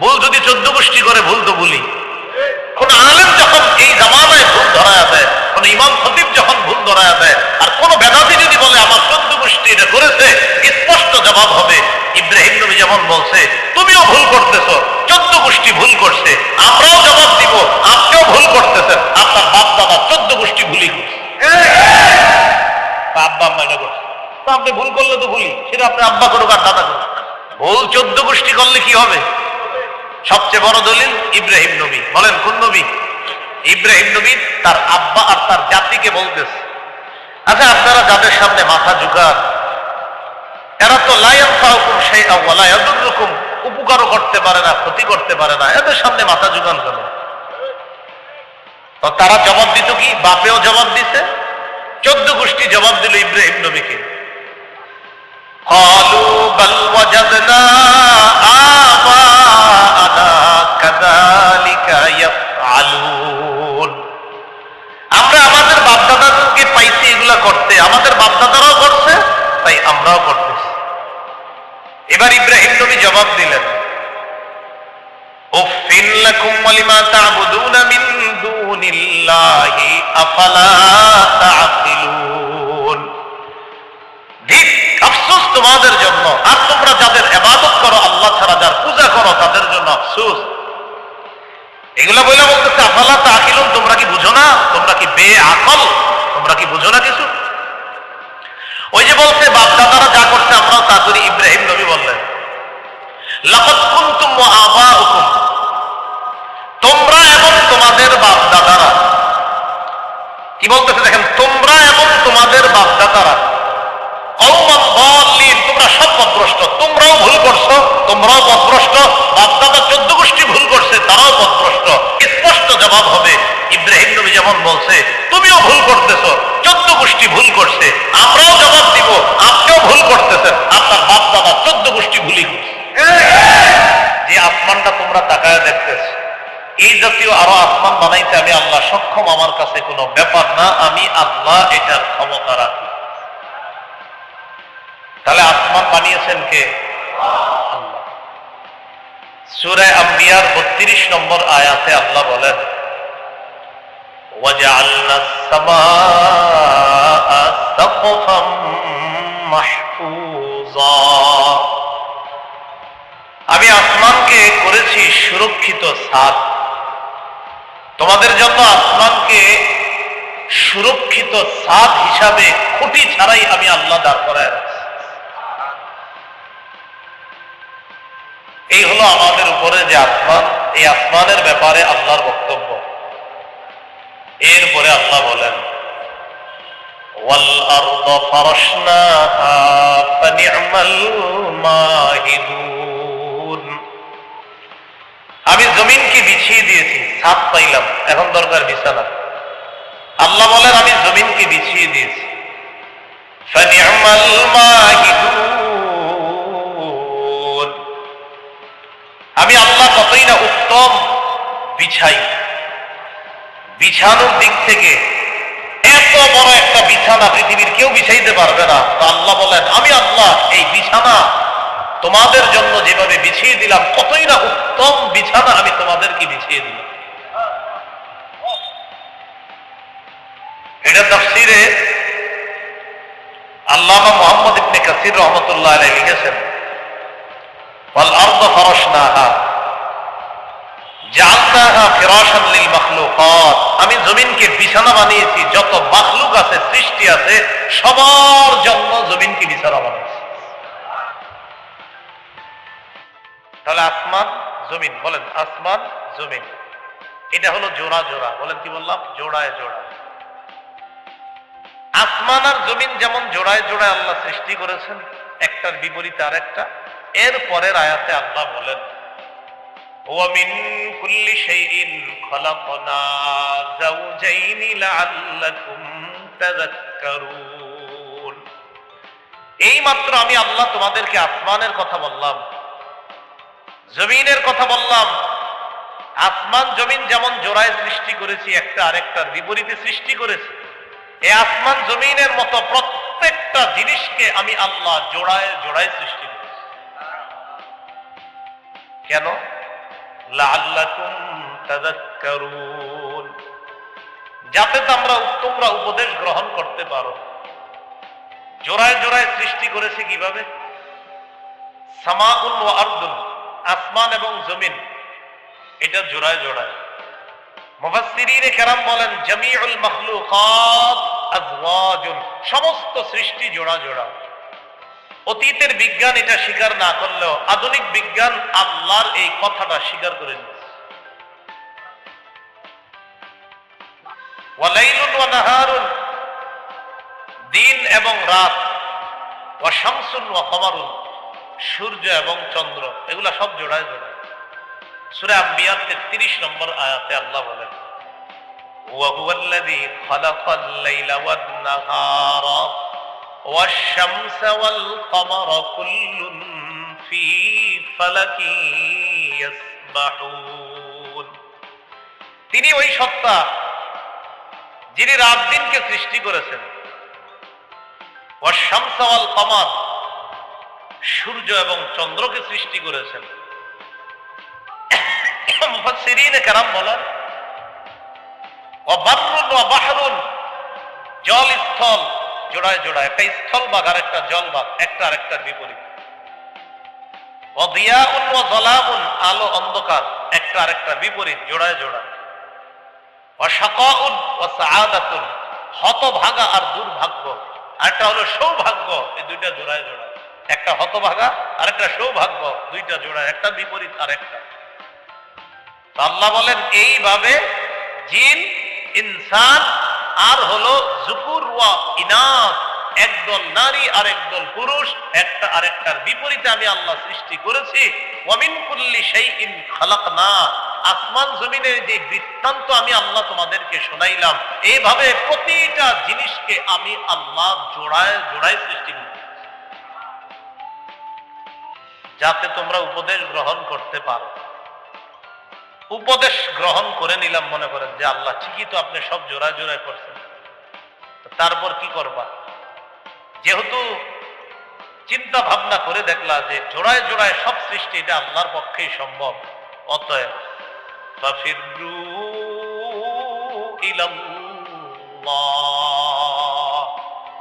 ভুল যদি চোদ্দ গোষ্ঠী করে, ভুল তো ভুলি কোন আলেম যখন এই জামানায় ভুল ধরায়া দেয়, কোন ইমাম খতিব যখন ভুল ধরায়া দেয়, আর কোন বেদাতি যদি বলে, আমার চোদ্দ গোষ্ঠী এটা করেছে স্পষ্ট জবাব হবে, ইব্রাহিম নবী যেমন বলছে, তুমিও ভুল করতেছ, চোদ্দ গোষ্ঠী ভুল করছে, আমরাও জবাব দিব, আপনিও ভুল করতেছেন, আপনার বাপ দাদা চোদ্দ গোষ্ঠী করছে। আব্বা করছে। আপনি ভুল করলে তো ভুলি সেটা আপনি আব্বা করুক আর দাদা করুক। ভুল চোদ্দ গোষ্ঠী করলে কি হবে? সবচেয়ে বড় দলিল ইব্রাহিম নবী বলেন কোন নবী ইব্রাহিম নবী তার আব্বা আর তার জাতিকে বলতেছে আচ্ছা আপনারা যাদের সামনে মাথা ঝুঁকান এরা তো লায়ন ফাহুকুম সেই আওয়ালায়াদুরকুম উপকারও করতে পারে না ক্ষতি করতে পারে না এদের সামনে মাথা ঝুঁকান কেন তো তারা জবাব দিত কি বাপেও জবাব দিছে চোদ্দ গোষ্ঠী জবাব দিল ইব্রাহিম নবীকে قالوا بل وجدنا এগুলা বলে বলতেছে, আফালা তা আকিলুন তোমরা কি বুঝো না? তোমরা কি বে আকল তোমরা কি বুঝো না কিছু? ওই যে বলছে বাপ দাদারা যা করছে, আমরাও তা করি। ইব্রাহিম নবী বললেন তোমরা এবং তোমাদের বাপ দাদারা কি বলতেছে দেখেন, তোমরা এবং তোমাদের বাপ দাদারা তোমরা সব পথভ্রষ্ট তোমরাও ভুল করছ, তোমরাও পথভ্রষ্ট বাপদাদা চোদ্দ গোষ্ঠী ভুল করছে, তারাও জবাব হবে। ইব্রাহিম নবী যেমন বলছে, তুমিও ভুল করতেছো, চোদ্দ গোষ্ঠী ভুল করছে, আমরাও জবাব দিব, আপনিও ভুল করতেছেন। আপনার বাপ দাদা চোদ্দ গোষ্ঠী করছে। যে আসমানটা তোমরা তাকায় দেখতেছ, এই জাতীয় আরও আসমান বানাইতে আমি আল্লাহ সক্ষম, আমার কাছে কোনো ব্যাপার না, আমি আল্লাহ এটার ক্ষমতা রাখি। তাহলে আসমান বানিয়েছেন কে? সুরায় আম্বিয়ার বত্রিশ নম্বর আয়াতে আল্লাহ বলেন وجعلنا السماء سقفا محفوظا আমি আসমানকে করেছি সুরক্ষিত ছাদ তোমাদের জন্য আসমানকে সুরক্ষিত ছাদ হিসাবে খুঁটি ছাড়াই আমি আল্লাহ দাঁড় করায় রাখছি এই হলো আমাদের উপরে যে আসমান এই আসমানের ব্যাপারে আল্লাহর বক্তব্য এরপরে আল্লাহ বলেন والأرض فرشناها فنعم الماهدون আমি জমিনকে বিছিয়ে দিয়েছি ছাদ পাইলাম এখন দরকার বিছানা আল্লাহ বলেন আমি জমিনকে বিছিয়ে দিয়েছি فنعم الماهدون আমি আল্লাহ কতই না উত্তম বিছাই বিছানোর দিক থেকে এত বড় একটা বিছানা পৃথিবীর কেউ বিছাইতে পারবে না তো আল্লাহ বলেন আমি আল্লাহ এই বিছানা তোমাদের জন্য যেভাবে বিছিয়ে দিলাম কতই না উত্তম বিছানা আমি তোমাদেরকে বিছিয়ে দিলাম এটা তফসিরে আল্লামা মোহাম্মদ ইবনে কাসির রহমতুল্লাহ আলাই লিখেছেন والأرض فرشناها جعلناها فراشا للمخلوقات আমি জমিনকে বিছানা বানিয়েছি, যত মাখলুক আছে, সৃষ্টি আছে, সবার জন্য জমিনকে বিছানা বানিয়েছি। তাহলে আসমান, জমিন, বলেন আসমান, জমিন। এটা হলো জোড়া জোড়া, বলেন কি বললাম? জোড়ায় জোড়া। আসমান আর জমিন যেমন জোড়ায় জোড়ায় আল্লাহ সৃষ্টি করেছেন, একটার বিপরীতে আর একটা এর পরের আয়াতে আল্লাহ বলেন ومن كل شيء خلقنا زوجين لعلكم تذكرون এই মাত্র আমি আল্লাহ তোমাদেরকে আসমানের কথা বললাম জমিনের কথা বললাম আসমান জমিন যেমন জোড়ায় সৃষ্টি করেছি একটা আরেকটার বিপরীতে সৃষ্টি করেছি এই আসমান জমিনের মতো প্রত্যেকটা জিনিসকে আমি আল্লাহ জোড়ায় জোড়ায় সৃষ্টি করেছি কেন লাআল্লাকুম তাযাক্কারুন যাতে তোমরা তোমরা উপদেশ গ্রহণ করতে পারো। জোড়ায় জোড়ায় সৃষ্টি করেছে কীভাবে? সামাউন ও আর্দুন, আসমান এবং জমিন। এটা জোড়ায় জোড়ায়। মুফাসসিরিনে কেরাম বলেন, জামিউল মাখলুকাত আজওয়াজুন। সমস্ত সৃষ্টি জোড়া জোড়া। অতীতের বিজ্ঞান এটা স্বীকার না করলেও আধুনিক বিজ্ঞান আল্লাহর এই কথাটা স্বীকার করে নিচ্ছে ওয়ালাইলুন ওয়া নাহারুন দিন এবং রাত ওয়া শামসুন ওয়া কমারুন সূর্য এবং চন্দ্র এগুলা সব জোড়ায় জোড়ায় সূরা আম্বিয়া 33 নম্বর আয়াতে আল্লাহ বলেন وهو الذي خلق الليل والنهار والشمس والقمر كل في فلك يسبحون তিনি ওই সত্তা যিনি রাত দিনকে সৃষ্টি করেছেন ওয়াশামস ওয়াল কমার সূর্য এবং চন্দ্রকে সৃষ্টি করেছেন মুফাসসিরিনে কেরাম বলেন অবারুন ও বাহরুন জল স্থল জোড়ায় জোড়ায়, একটা স্থল বাঘ আর একটা জল বাঘ একটা আরেকটার বিপরীত। অদিয়াউন ও জলাবুন আলো অন্ধকার, একটা আরেকটা বিপরীত, জোড়ায় জোড়ায়। অসাকাউন ও সাআদাতুন, হতভাগা আর দুর্ভাগ্য। আরেকটা হলো সৌভাগ্য, এই দুইটা জোড়ায় জোড়ায়। একটা হতভাগা, আর একটা সৌভাগ্য, দুইটা জোড়ায়, একটা বিপরীত আর একটা। আল্লাহ বলেন, এইভাবে জিন, ইনসান আর হলো জুকুর ওয়া একদল নারী আর একদল পুরুষ, একটা আরেকটার বিপরীতে আমি আল্লাহ সৃষ্টি করেছি। ওয়ামিন কুল্লি শাইইন খালাকনা। আসমান জমিনের যে বৃত্তান্ত আমি আল্লাহ তোমাদেরকে শোনাইলাম, এইভাবে প্রতিটা জিনিসকে আমি আল্লাহ জোড়ায় জোড়ায় সৃষ্টি করেছি। যাতে তোমরা উপদেশ গ্রহণ করতে পারো। উপদেশ গ্রহণ করে নিলাম মনে করেন যে আল্লাহ ঠিকই তো আপনি সব জোড়ায় জোড়ায় করছেন। তারপর কি করবা? যেহেতু চিন্তা ভাবনা করে দেখলা যে জোড়ায় জোড়ায় সব সৃষ্টি এটা আল্লাহর পক্ষেই সম্ভব, অতএব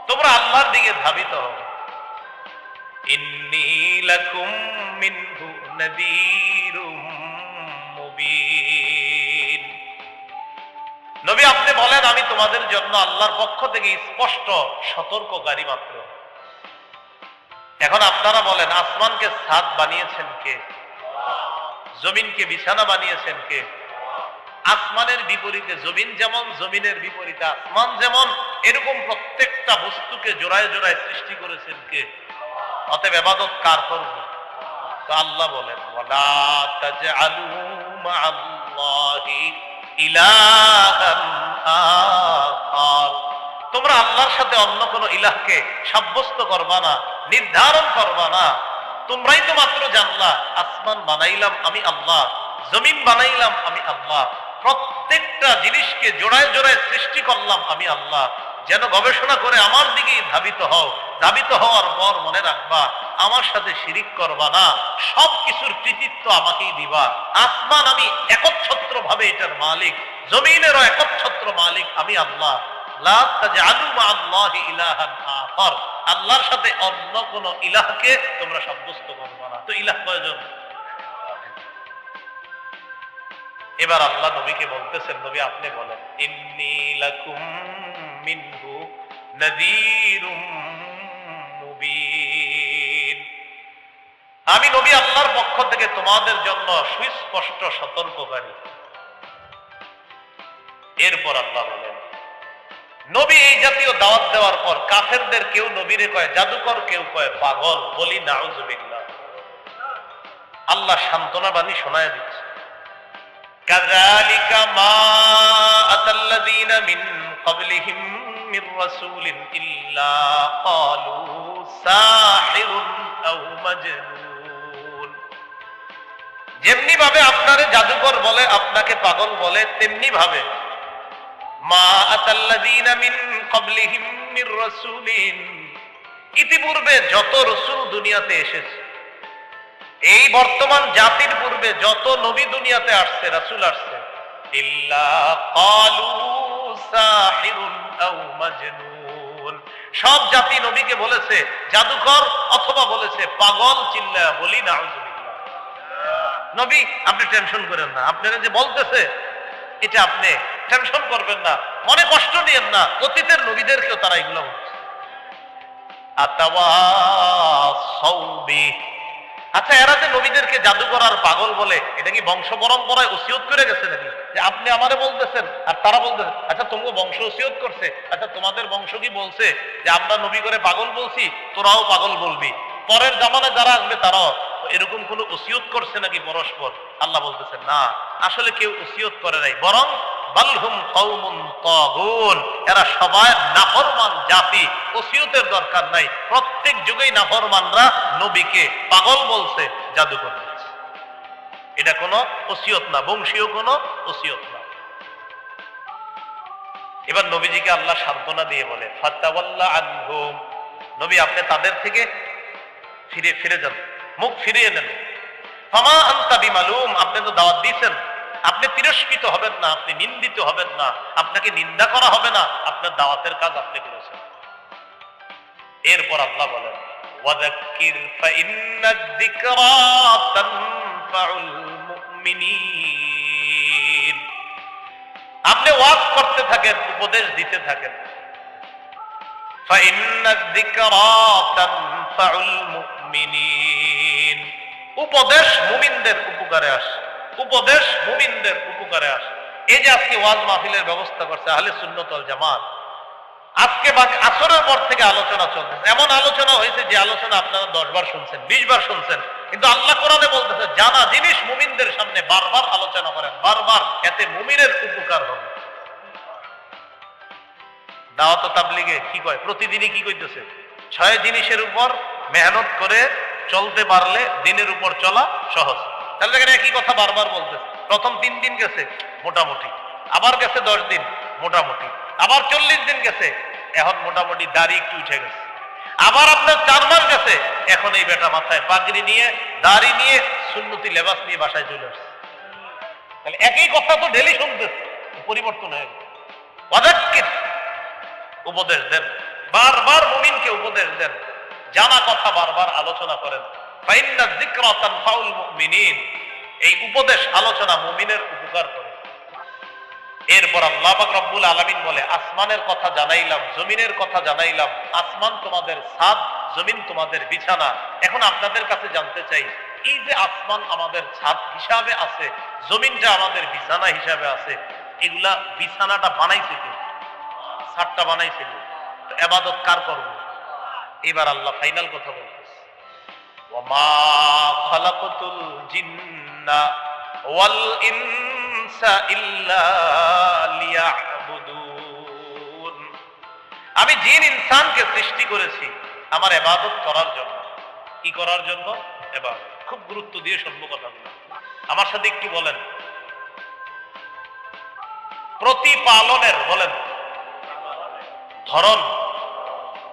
তোমরা আল্লাহর দিকে ধাবিত হও। ইন্নী লাকুম মিনহু নাযীরুম নবী, আপনি বলেন, আমি তোমাদের জন্য আল্লাহর পক্ষ থেকে স্পষ্ট সতর্ককারী মাত্র। এখন আপনারা বলেন, আসমানকে ছাদ বানিয়েছেন কে? জমিনকে বিছানা বানিয়েছেন কে? আসমানের বিপরীতে জমিন যেমন, জমিনের বিপরীতে আসমান যেমন, এরকম প্রত্যেকটা বস্তুকে জোড়ায় জোড়ায় সৃষ্টি করেছেন কে? অতএব এবাদত কার করব? তো আল্লাহ বলেন তোমরা আল্লাহর সাথে অন্য কোন ইলাহকে সাব্যস্ত করবা না, নির্ধারণ করবা না। তোমরাই তো মাত্র জানলা, আসমান বানাইলাম আমি আল্লাহ, জমিন বানাইলাম আমি আল্লাহ। প্রত্যেকটা জিনিসকে জোড়ায় জোড়ায় সৃষ্টি করলাম আমি আল্লাহ। যেন গবেষণা করে আমার দিকেই ধাবিত হও। ধাবিত হওয়ার পর মনে রাখবা, আমার সাথে শিরিক করবা না সব কিছুর কৃতিত্ব আমাকেই দিবা। আসমান আমি একচ্ছত্র ভাবে এটার মালিক, জমিনেরও একচ্ছত্র মালিক আমি আল্লাহ। আল্লাহর সাথে অন্য কোন ইলাহকে তোমরা সাব্যস্ত করবা না। তো ইলাহ কয়জন? এবার আল্লাহ নবীকে বলতেছেন, নবী আপনি বলেন, ইন্নী লাকুম মিনহু আমি নবী আল্লাহর পক্ষ থেকে তোমাদের জন্য সুস্পষ্ট সতর্ককারী এরপর আল্লাহ বলেন, নবী এই জাতীয় দাওয়াত দেওয়ার পর কাফেরদের কেউ নবীরে কয় জাদুকর, কেউ কয় পাগল বলি নাউজুবিল্লা আল্লাহ সান্ত্বনা বাণী শোনায় দিচ্ছে। কাজালিকা মা আতাল্লাযীনা মিন ক্বাবলিহিম মির রাসূলিন ইল্লা ক্বালু যেমনি ভাবে আপনারে জাদুকর বলে, আপনাকে পাগল বলে তেমনি ভাবে মা ইতিপূর্বে যত রসুল দুনিয়াতে এসেছে, এই বর্তমান জাতির পূর্বে যত নবী দুনিয়াতে আসছে, রাসুল আসছে, ইল্লা কালু সাহিরুন আও মাজনুন। সব জাতি নবীকে বলেছে, জাদুকর অথবা বলেছে, পাগল চিল্লা বলি না নবী, আপনি টেনশন করেন না। আপনারা যে বলতেছে, এটা আপনি টেনশন করবেন না। মনে কষ্ট নিয়েন না। অতীতের নবীদেরকেও তারা এগুলো বলছে। আতাওয়াসাউবি। আচ্ছা এরা যে নবীদেরকে জাদু করার পাগল বলে, এটা কি বংশ পরম্পরায় ওসিয়ত করে গেছে নাকি? যে আপনি আমারে বলতেছেন, আর তারা বলতেছেন আচ্ছা তোমাকে বংশ ওসিয়ত করছে। আচ্ছা তোমাদের বংশ কি বলছে? যে আমরা নবী করে পাগল বলছি, তোরাও পাগল বলবি। পরের জামানে যারা আসবে, তারাও। এরকম কোন ওসিয়ত করছে নাকি পরস্পর? আল্লাহ বলতেছেন, না। আসলে কেউ ওসিয়ত করে নাই, বরং এরা সবাই নাফরমান জাতি, ওসিয়তের দরকার নাই। প্রত্যেক যুগেই নাফরমানরা নবীকে পাগল বলছে এটা কোনো ওসিয়ত না, বংশীয় কোনো ওসিয়ত না। এবার নবীজিকে আল্লাহ সান্ত্বনা দিয়ে বলে নবী, আপনি তাদের থেকে ফিরে ফিরে যান, মুখ ফিরিয়ে নেন। আপনি তো দাওয়াত দিয়েছেন। আপনি তিরস্কৃত হবেন না, আপনি নিন্দিত হবেন না, আপনাকে নিন্দা করা হবে না, আপনার দাওয়াতের কাজ আপনি করেছেন। এরপর আল্লাহ বলেন আপনি ওয়াজ করতে থাকেন, উপদেশ দিতে থাকেন। উপদেশ মুমিনদের উপকারে আসে। উপদেশ মুমিনদের উপকারে আসে। এই যে আজকে ওয়াজ মাহফিলের ব্যবস্থা করছে আহলে সুন্নত ওয়াল জামাত, আজকে বাকি আসরের পর থেকে আলোচনা চলতেছে এমন আলোচনা হয়েছে যে আলোচনা আপনারা দশ বার শুনছেন, বিশ বার শুনছেন। কিন্তু আল্লাহ কোরআনে বলতেছে, জানা জিনিস মুমিনদের সামনে বারবার আলোচনা করেন, বারবার। এতে মুমিনের উপকার হবে। দাওয়াত তাবলিগে কি কয়? প্রতিদিনই কি কইতেছে? ছয় জিনিসের উপর মেহনত করে চলতে পারলে দিনের উপর চলা সহজ। একই কথা বারবার বলতেছে। প্রথম তিন দিন গেছে, মোটামুটি। আবার গেছে দশ দিন, মোটামুটি। আবার চল্লিশ দিন গেছে, এখন মোটামুটি দাড়ি একটু উঠে গেছে। আবার আপনার চার মাস গেছে, এখন এই বেটা মাথায় পাগড়ি নিয়ে, দাড়ি নিয়ে, সুন্নতি লেবাস নিয়ে বাসায় চলে আসছে। তাহলে একই কথা তো ডেলি শুনতেছে, পরিবর্তন হয়ে গেছে। উপদেশ দেন। বারবার মুমিনকে উপদেশ দেন। জানা কথা বারবার আলোচনা করেন। এই উপদেশ আলোচনা মুমিনের উপকার করে। এরপর আল্লাহ রব্বুল আলামিন বলে, আসমানের কথা জানাইলাম, জমিনের কথা জানাইলাম, আসমান তোমাদের ছাদ, জমিন তোমাদের বিছানা। এখন আপনাদের কাছে জানতে চাই, এই যে আসমান আমাদের ছাদ হিসাবে আছে, জমিনটা আমাদের বিছানা হিসাবে আছে, এগুলা বিছানাটা বানাইছে কে? ছাদটা বানাইছে কে? তো এবাদত কার করব? এবার আল্লাহ ফাইনাল কথা বলতেছে আমি জিন ইনসানকে সৃষ্টি করেছি আমার এবাদত করার জন্য। কি করার জন্য? এবার খুব গুরুত্ব দিয়ে শুনব কথাগুলো। আমার সাথে একটু বলেন। প্রতিপালনের বলেন। ধরন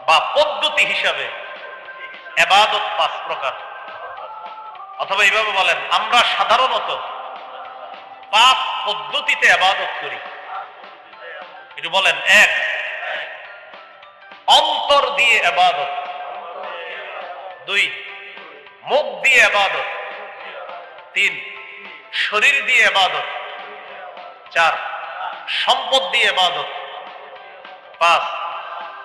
বা পদ্ধতি হিসাবে এবাদত পাঁচ প্রকার। অথবা এইভাবে বলেন, আমরা সাধারণত পাঁচ পদ্ধতিতে আবাদত করি। একটু বলেন, এক, অন্তর দিয়ে আবাদত দুই, মুখ দিয়ে আবাদত তিন, শরীর দিয়ে আবাদত চার, সম্পদ দিয়ে আবাদত পাঁচ,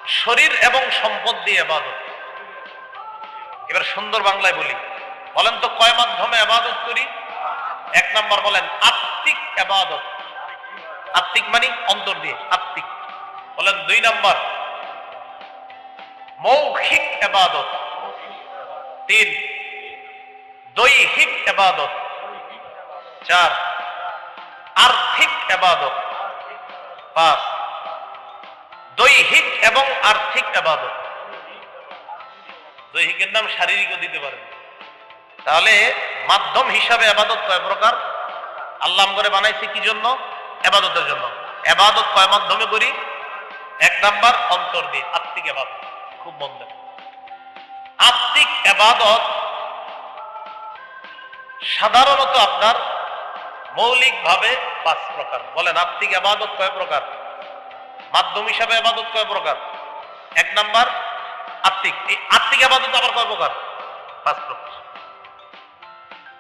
শরীর এবং সম্পদ দিয়ে আবাদত সুন্দর বাংলায় বলি। বলেন তো কয় মাধ্যমে আবাদত করি? এক নাম্বার বলেন, আত্মিক আবাদত। আত্মিক মানে অন্তর দিয়ে, আত্মিক। বলেন দুই নাম্বার, মৌখিক আবাদত। তিন, দৈহিক আবাদত। চার, আর্থিক আবাদত। পাঁচ, দৈহিক এবং আর্থিক আবাদত। দৈহিকের নাম শারীরিকও দিতে পারেন তাহলে মাধ্যম হিসাবে আবাদত কয় প্রকার? আল্লাহ করে বানাইছে কি জন্য? আবাদতের জন্য। আবাদত কয় মাধ্যমে করি? এক নাম্বার, অন্তর দিয়ে, আত্মিক আবাদত। খুব মন আত্মিক আবাদত সাধারণত আপনার মৌলিকভাবে পাঁচ প্রকার। বলেন, আত্মিক আবাদত কয় প্রকার? মাধ্যম হিসাবে আবাদত কয় প্রকার? এক নাম্বার আত্মিক এই আত্মিক আবাদত আবার কয় প্রকার? পাঁচ প্রকার।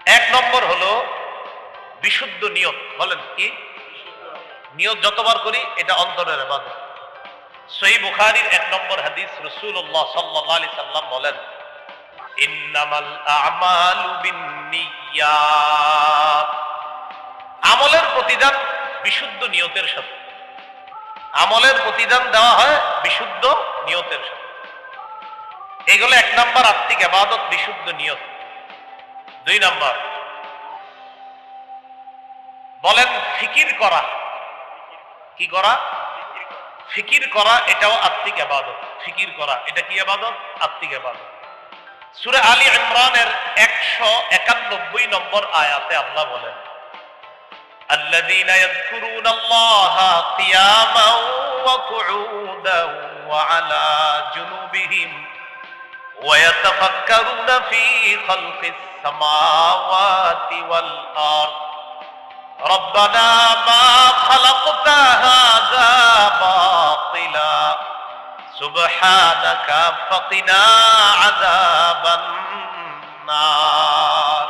এক নম্বর হলো বিশুদ্ধ নিয়ত। বলেন কি? নিয়ত যতবার করি, এটা অন্তরের আবাদত। সহি বুখারীর এক নম্বর হাদিস রাসূলুল্লাহ সাল্লাল্লাহু আলাইহি সাল্লাম বলেন, ইন্নামাল আমালু বিন্নিয়াত। আমলের প্রতিদান বিশুদ্ধ নিয়তের সাথে। আমলের প্রতিদান দেওয়া এগুলো এক নাম্বার আত্মিক আবাদত বিশুদ্ধ নিয়ত দুই নাম্বার বলেন ফিকির করা কি করা ফিকির করা এটাও আত্মিক আবাদত ফিকির করা এটা কি আবাদত আত্মিক আবাদত সুরে আলী ইমরানের একশো একানব্বই নম্বর আয়াতে আল্লাহ বলেন الذين يذكرون الله قياما وقعودا وعلى جنوبهم ويتفكرون في خلق السماوات والأرض ربنا ما خلقت هذا باطلا سبحانك فقنا عذاب النار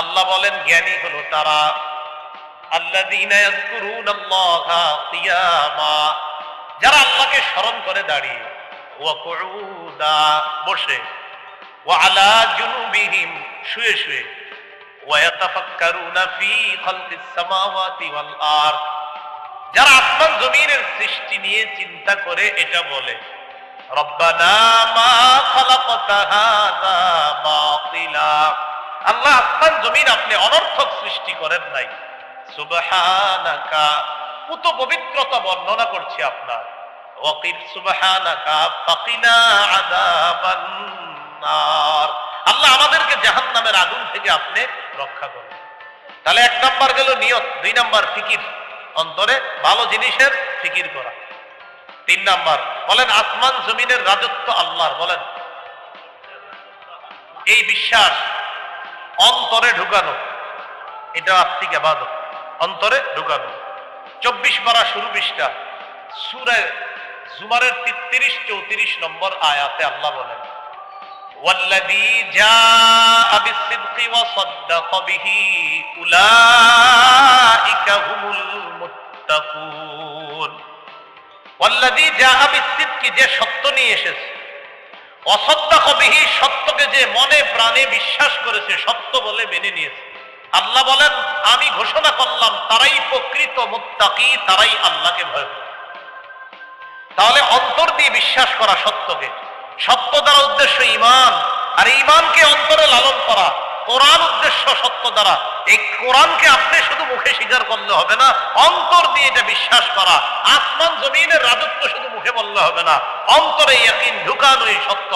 আল্লাহ বলেন জ্ঞানী হলো তারা আল্লাযীনা ইয়াযকুরুনাল্লাহা কিয়ামা যারা আল্লাহকে স্মরণ করে দাঁড়িয়ে ওয়া কুউদা, বসে। ওয়া আলা জুনুবিহিম, শুয়ে শুয়ে। ওয়া ইয়াতাফাক্কারুনা ফি খালকিস সামাওয়াতি ওয়াল আরদ। যারা আসমান জমিনের সৃষ্টি নিয়ে চিন্তা করে এটা বলে, রব্বানা মা খালাকতা হাযা বাতিলা। আল্লাহ আসমান জমিন আপনি অনর্থক সৃষ্টি করেন নাই। সুবহানাকা, পুত পবিত্রতা বর্ণনা করছি আপনার। আল্লাহ আমাদেরকে জাহান্নামের আগুন থেকে আপনি রক্ষা করুন। তাহলে এক নাম্বার গেল নিয়ত, দুই নাম্বার ফিকির, অন্তরে ভালো জিনিসের ফিকির করা। তিন নাম্বার, বলেন আসমান জমিনের রাজত্ব আল্লাহর, বলেন। এই বিশ্বাস অন্তরে ঢুকানো, এটা আত্মিক আবাদত, অন্তরে ঢুকানো। চব্বিশ পারা শুরু পৃষ্ঠা সুরে জুমারের তিরিশ চৌত্রিশ নম্বর আয়াতে আল্লাহ বলেন والذي جاء بالصدق وصدق به أولئك هم المتقون والذي جاء بالصدق যে সত্য নিয়ে এসেছে অসত্য বিহি সত্যকে যে মনে প্রাণে বিশ্বাস করেছে সত্য বলে মেনে নিয়েছে আল্লাহ বলেন আমি ঘোষণা করলাম তারাই প্রকৃত মুত্তাকি তারাই আল্লাহকে ভয় করে তাহলে অন্তর দিয়ে বিশ্বাস করা সত্যকে সত্য দ্বারা উদ্দেশ্য ইমান আর ইমানকে অন্তরে লালন করা, কোরআন উদ্দেশ্য সত্য দ্বারা। এই কোরআনকে আপনি শুধু মুখে স্বীকার করলে হবে না, অন্তর দিয়ে এটা বিশ্বাস করা, আসমান জমিনের রাজত্ব শুধু মুখে বললে হবে না, অন্তরে ইয়াকিন ঢুকানো এই সত্য,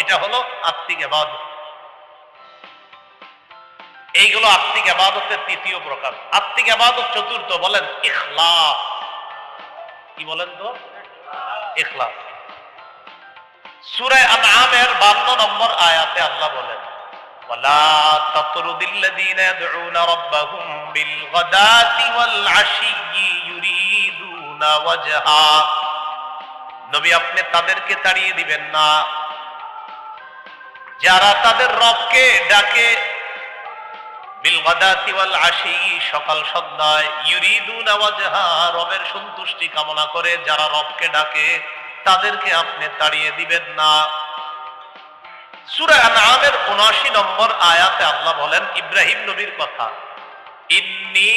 এটা হলো আত্মিক আবাদত। এইগুলো আত্মিক আবাদতের তৃতীয় প্রকার। আত্মিক আবাদত চতুর্থ বলেন ইখলাস। কি বলেন তো? ইখলাস সূরা আনআমের 52 নম্বর আয়াতে আল্লাহ বলেন ولا تطرد الذين يدعون ربهم بالغداة والعشي يريدون وجها নবী আপনি তাদেরকে তাড়িয়ে দিবেন না যারা তাদের রবকে ডাকে সকাল সন্ধ্যায় সন্তুষ্টি কামনা করে যারা রবকে ডাকে, তাদেরকে আপনি তাড়িয়ে দিবেন না। সূরা আনআমের 79 নম্বর আয়াতে আল্লাহ বলেন, ইব্রাহিম নবীর কথা, ইন্নী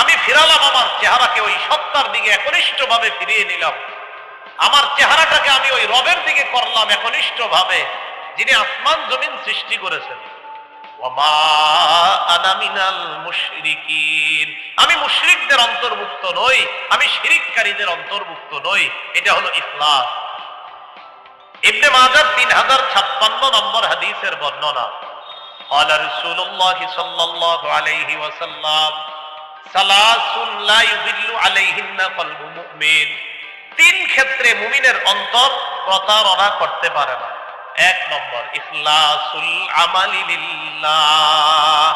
আমি ফিরালাম আমার চেহারাকে ওই সত্তার দিকে একনিষ্ঠভাবে ফিরিয়ে নিলাম। আমার চেহারাটাকে আমি ওই রবের দিকে করলাম একনিষ্ঠ ভাবে যিনি আসমান জমিন সৃষ্টি করেছেন। আমি মুশরিকদের অন্তর্ভুক্ত নই, আমি শিরিককারীদের অন্তর্ভুক্ত নই, এটা হলো ইসলাম ইবনে মাজার তিন হাজার ছাপ্পান্ন নম্বর হাদিসের বর্ণনা। قال رسول الله صلى الله عليه وسلم ثلاث لا يضل عليهن قلب مؤمن তিন ক্ষেত্রে মুমিনের অন্তর প্রতারণা করতে পারে না এক নম্বর ইখলাসুল আমালি লিল্লাহ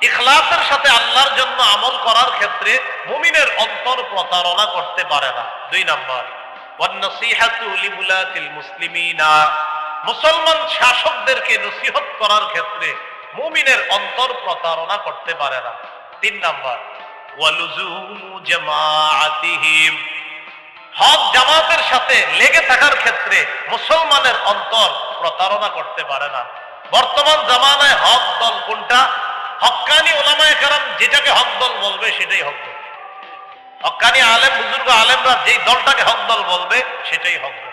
ইখলাসের সাথে আল্লাহর জন্য আমল করার ক্ষেত্রে মুমিনের অন্তর প্রতারণা করতে পারে না দুই নম্বর ওয়ান্নসিহাতু লিবুলাতিল মুসলিমিনা মুসলমান শাসকদেরকে নসিহত করার ক্ষেত্রে মুমিনের অন্তর প্রতারণা করতে পারে না। তিন নম্বর হক জামাতের সাথে লেগে থাকার ক্ষেত্রে মুসলমানের অন্তর প্রতারণা করতে পারে না। বর্তমান জামানায় হক দল কোনটা? হক্কানি ওলামায় কারণ যেটাকে হক দল বলবে সেটাই হক দল। হক্কানি আলেম, বুজুর্গ আলেমরা যেই দলটাকে হক দল বলবে সেটাই হক দল।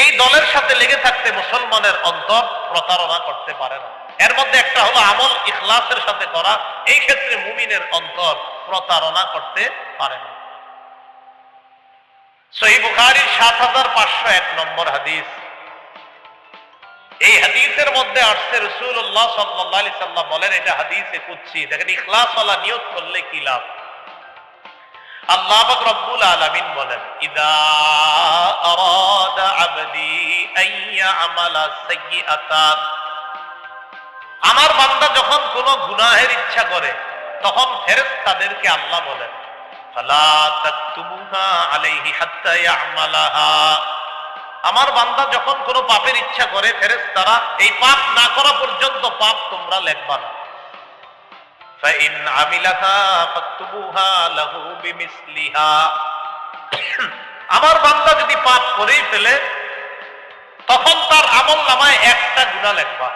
এই দলের সাথে লেগে থাকতে মুসলমানের অন্তর প্রতারণা করতে পারে না। এর মধ্যে একটা হলো আমল ইখলাসের সাথে করা, এই ক্ষেত্রে মুমিনের অন্তর প্রতারণা করতে পারে না। সহি বুখারির সাত হাজার পাঁচশো এক নম্বর হাদিস। এই হাদিসের মধ্যে আসছে রসুল্লাহ সাল্লাহ সাল্লাম বলেন, এটা হাদিসে কুচ্ছি দেখেন ইখলাস নিয়ত করলে কি লাভ? আল্লাহ রব্বুল আলামিন বলেন, ইদা আরাদা আবদি আইয়া আমালা আমার বান্দা যখন কোন গুনাহের ইচ্ছা করে, তখন ফেরেশতাদেরকে আল্লাহ বলেন, ফালা আলাইহি হাত্তা ইয়ামালাহা আমার বান্দা যখন কোন পাপের ইচ্ছা করে, ফেরেশতারা, এই পাপ না করা পর্যন্ত পাপ তোমরা লেখবা না। فإن عملها فاكتبوها له بمثلها আমার বান্দা যদি পাপ করেই ফেলে তখন তার আমল নামায় একটা গুণা লেখবা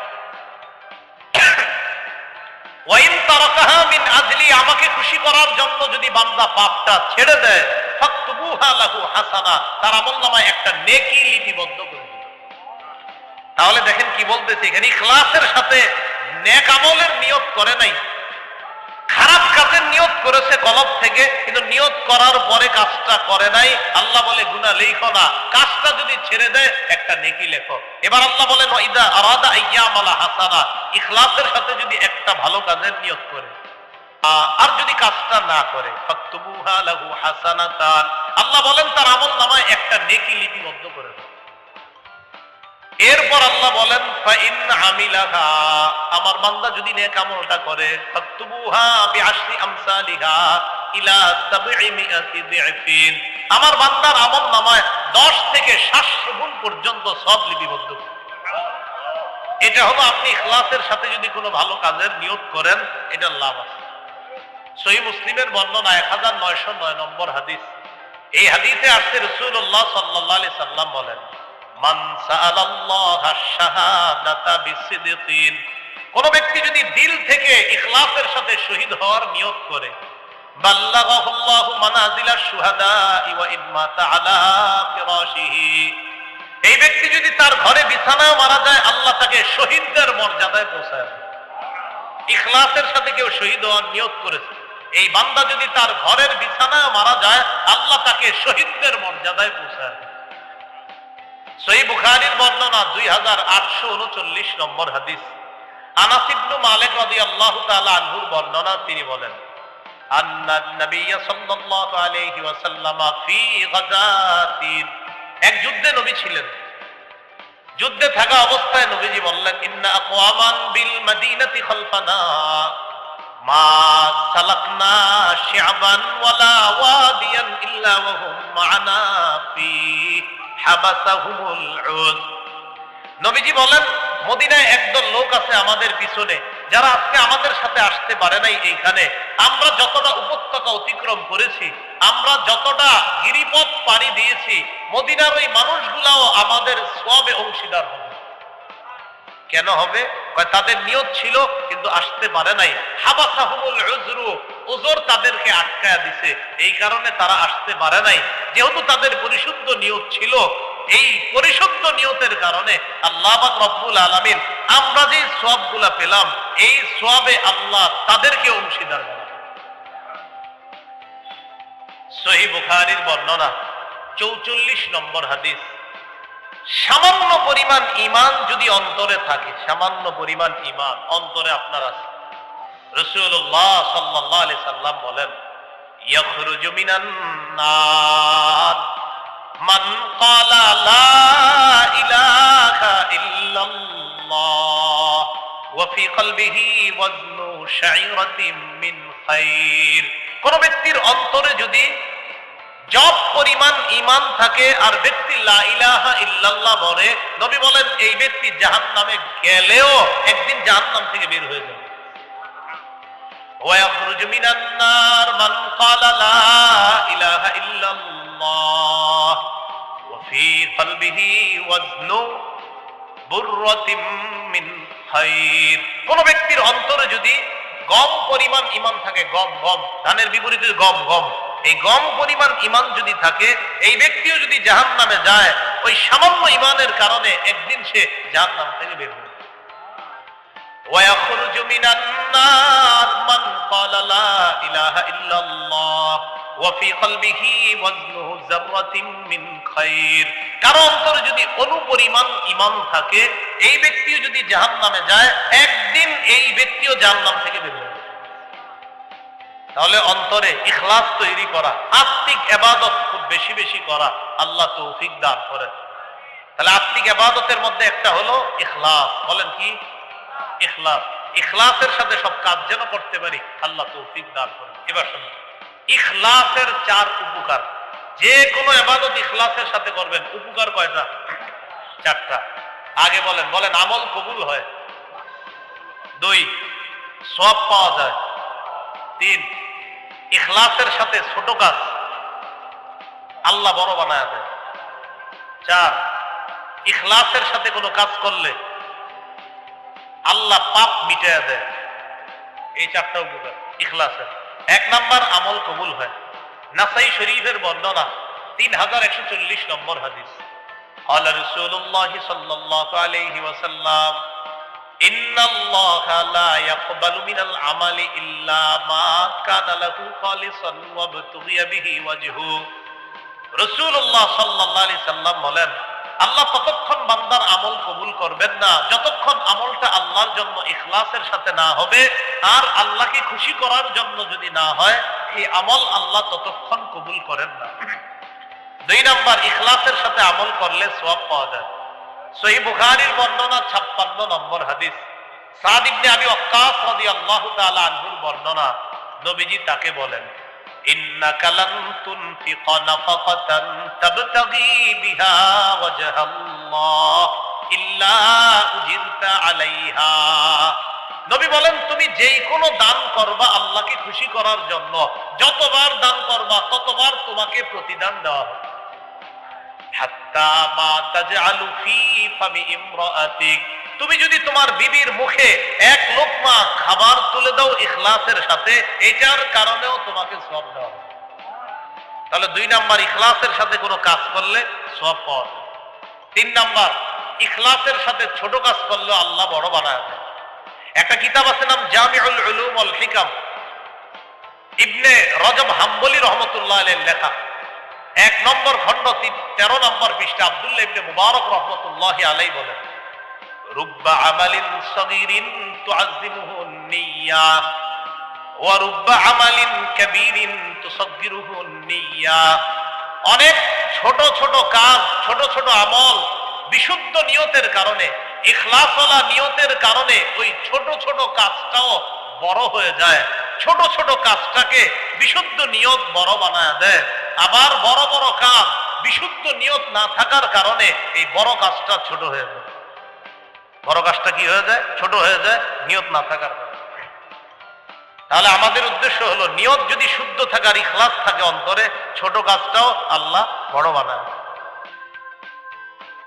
ওয়াইন তারাকাহা মিন আজলি আমাকে খুশি করার জন্য যদি বান্দা পাপটা ছেড়ে দেয় ফাকতুবুহা লাহু হাসানা তার আমল নামায় একটা নেকি লিপিবদ্ধ করে দিবে তাহলে দেখেন কি বলতেছে এখানে ইখলাসের সাথে নেক আমলের নিয়ত করে নাই খারাপ কাজের নিয়ত করেছে কলব থেকে, কিন্তু নিয়ত করার পরে কাজটা করে নাই। আল্লাহ বলে গুনা লেখো না। কাজটা যদি ছেড়ে দেয় একটা নেকি লেখো। এবার আল্লাহ বলেন ইদা আরাদা ইয়ামালা হাসানা। ইখলাসের সাথে যদি একটা ভালো কাজের নিয়ত করে আর যদি কাজটা না করে, ফাকতুবুহা লাহু হাসানাতান। আল্লাহ বলেন, তার আমল নামায় একটা নেকি লিপিবদ্ধ করে দাও। এরপর আল্লাহ বলেন আমার বান্দা যদি নেক আমলটা করে আমার বান্দার আমল নামায় 10 থেকে 700 গুণ পর্যন্ত সব লিপিবদ্ধ। এটা হলো আপনি ইখলাসের সাথে যদি কোনো ভালো কাজের নিয়োগ করেন এটা লাভ আছে। সহি মুসলিমের বর্ণনা এক হাজার নয়শো নয় নম্বর হাদিস। এই হাদিসে আসছে রসুল্লাহ সাল্লাহ সাল্লাম বলেন কোন ব্যক্তি যদি দিল থেকে ইখলাসের সাথে শহীদ হওয়ার নিয়োগ করে এই ব্যক্তি যদি তার ঘরে বিছানায় মারা যায়, আল্লাহ তাকে শহীদদের মর্যাদায় পৌঁছায়। ইখলাসের সাথে কেউ শহীদ হওয়ার নিয়োগ করেছে এই বান্দা যদি তার ঘরের বিছানায় মারা যায়, আল্লাহ তাকে শহীদদের মর্যাদায় পৌঁছায়। সহি বুখারীর বর্ণনা দুই হাজার আটশো উনচল্লিশ নম্বর হাদিস। আনাসিবনু মালিক রাদি আল্লাহ তাআলা আনহুর বর্ণনা তিনি বলেন এক যুদ্ধে নবী ছিলেন। যুদ্ধে থাকা অবস্থায় নবীজি বললেন, ইন্না আকওয়ামান বিল মাদিনাতি খালফানা। মা সালাকনা শিআবান ওয়ালা ওয়াদিয়ান ইল্লা ওয়া মা'ানা ফি হাবাসাহুমুল উদ নবীজি বলেন, মদিনায় একদল লোক আছে আমাদের পিছনে, যারা আজকে আমাদের সাথে আসতে পারে নাই এইখানে। আমরা যতটা উপত্যকা অতিক্রম করেছি, আমরা যতটা গিরিপথ পাড়ি দিয়েছি, মদিনার ওই মানুষগুলাও আমাদের সবে অংশীদার হবে। কেন হবে? তাদের নিয়ত ছিল, কিন্তু আসতে পারে নাই। হাবাসাহুমুল উজরু ওজোর তাদেরকে আটকায়া দিছে। এই কারণে তারা আসতে পারে নাই। যেহেতু তাদের পরিশুদ্ধ নিয়ত ছিল, এই পরিশুদ্ধ নিয়তের কারণে আল্লাহ রব্বুল আলামিন আমরা যে সবগুলা পেলাম, এই সবে আল্লাহ তাদেরকে অংশীদার। সহি বুখারীর বর্ণনা, চৌচল্লিশ নম্বর হাদিস। সামান্য পরিমাণ ইমান যদি অন্তরে থাকে, সামান্য পরিমাণ ইমান অন্তরে আপনার আছে। রসুল্লাহ সাল্লাহ আলি সাল্লাম বলেন মান কালা লা ইলাহা ইল্লাল্লাহ, ওয়া মিন খাইর। কোন ব্যক্তির অন্তরে যদি জব পরিমাণ ইমান থাকে আর ব্যক্তি লা ইলাহা ইল্লাল্লাহ বলে নবী বলেন এই ব্যক্তি জাহান্নামে গেলেও একদিন জাহান্নাম থেকে বের হয়ে যাবে ويخرج من النار من قال لا إله إلا الله وفي قلبه وزن برة من خير কোন ব্যক্তির অন্তরে যদি গম পরিমাণ ইমান থাকে গম গম ধানের বিপরীতে গম গম এই গম পরিমাণ ইমান যদি থাকে এই ব্যক্তিও যদি জাহান নামে যায় ওই সামান্য ইমানের কারণে একদিন সে জাহান নাম থেকে বের হবে ويخرج من النار من قال لا إله إلا الله وفي قلبه وزنه ذرة من خير কারো অন্তরে যদি অনুপরিমাণ ইমান থাকে এই ব্যক্তিও যদি জাহান নামে যায় একদিন এই ব্যক্তিও জাহান্নাম থেকে বের হবে তাহলে অন্তরে ইখলাস তৈরি করা, আত্মিক এবাদত খুব বেশি বেশি করা আল্লাহ তৌফিক দান করেন। তাহলে আত্মিক এবাদতের মধ্যে একটা হলো ইখলাস। বলেন কি? ইখলাস। ইখলাসের সাথে সব কাজ যেন করতে পারি, আল্লাহ তৌফিক দান করেন। এবার শুনুন। ইখলাসের চার উপকার। যে কোনো এবাদত ইখলাসের সাথে করবেন। উপকার কয়টা? চারটা। আগে বলেন বলেন, আমল কবুল হয়। দুই, সব পাওয়া যায়। তিন ইখলাসের সাথে ছোট কাজ আল্লাহ বড় বানায় দেয় চার ইখলাসের সাথে কোনো কাজ করলে আল্লাহ পাপ মিটাইয়া দেয় এই চারটা উপকার ইখলাসের এক নাম্বার আমল কবুল হয় নাসাই শরীফের বর্ণনা তিন হাজার একশো চল্লিশ নম্বর হাদিস قال رسول الله صلى الله عليه وسلم বলেন, আল্লাহ ততক্ষণ বান্দার আমল কবুল করবেন না। যতক্ষণ আমলটা আল্লাহর জন্য ইখলাসের সাথে না হবে আর আল্লাহকে খুশি করার জন্য যদি না হয়, এই আমল আল্লাহ ততক্ষণ কবুল করেন না। দুই নাম্বার, ইখলাসের সাথে আমল করলে সওয়াব পাওয়া যায়। সহি বুখারীর বর্ণনা 56 নম্বর হাদিস। সাদ ইবনে আবি ওয়াক্কাস রাদিয়াল্লাহু তাআলা আনহুর বর্ণনা। নবীজি তাকে বলেন নবী বলেন, তুমি যেই কোনো দান করবা আল্লাহকে খুশি করার জন্য। যতবার দান করবা, ততবার তোমাকে প্রতিদান দেওয়া হবে। তুমি যদি তোমার বিবির মুখে এক লোকমা খাবার তুলে দাও ইখলাসের সাথে, এটার কারণেও তোমাকে সব দেওয়া তাহলে দুই নাম্বার, ইখলাসের সাথে কোনো কাজ করলে সব পাওয়া তিন নাম্বার, ইখলাসের সাথে ছোট কাজ করলে আল্লাহ বড় বানায় একটা কিতাব আছে নাম জামিউল ওয়াল হিকাম। ইবনে রজব হাম্বলি রহমতুল্লাহ লেখা। এক নম্বর খণ্ড তেরো নম্বর পৃষ্ঠা আব্দুল্লাহ ইবনে মুবারক রহমতুল্লাহ আলাই বলেন, রুব্বা আমালিন সগীরিন তুআজ্জিমুহু নিয়্যা ওয়া রুব্বা আমালিন কাবীরিন তুসাগগিরুহু নিয়্যা অনেক ছোট ছোট কাজ, ছোট ছোট আমল বিশুদ্ধ নিয়তের কারণে, ইখলাসওয়ালা নিয়তের কারণে ওই ছোট ছোট কাজটাও বড় হয়ে যায়। ছোট ছোট কাজটাকে বিশুদ্ধ নিয়ত বড় বানায় দেয়। আবার বড় বড় কাজ বিশুদ্ধ নিয়ত না থাকার কারণে এই বড় কাজটা ছোট হয়ে যায়। বড় কাজটা কি হয়ে যায়? ছোট হয়ে যায়, নিয়ত না থাকার তাহলে আমাদের উদ্দেশ্য হলো, নিয়ত যদি শুদ্ধ থাকার, ইখলাস থাকে অন্তরে, ছোট কাজটাও আল্লাহ বড় বানায়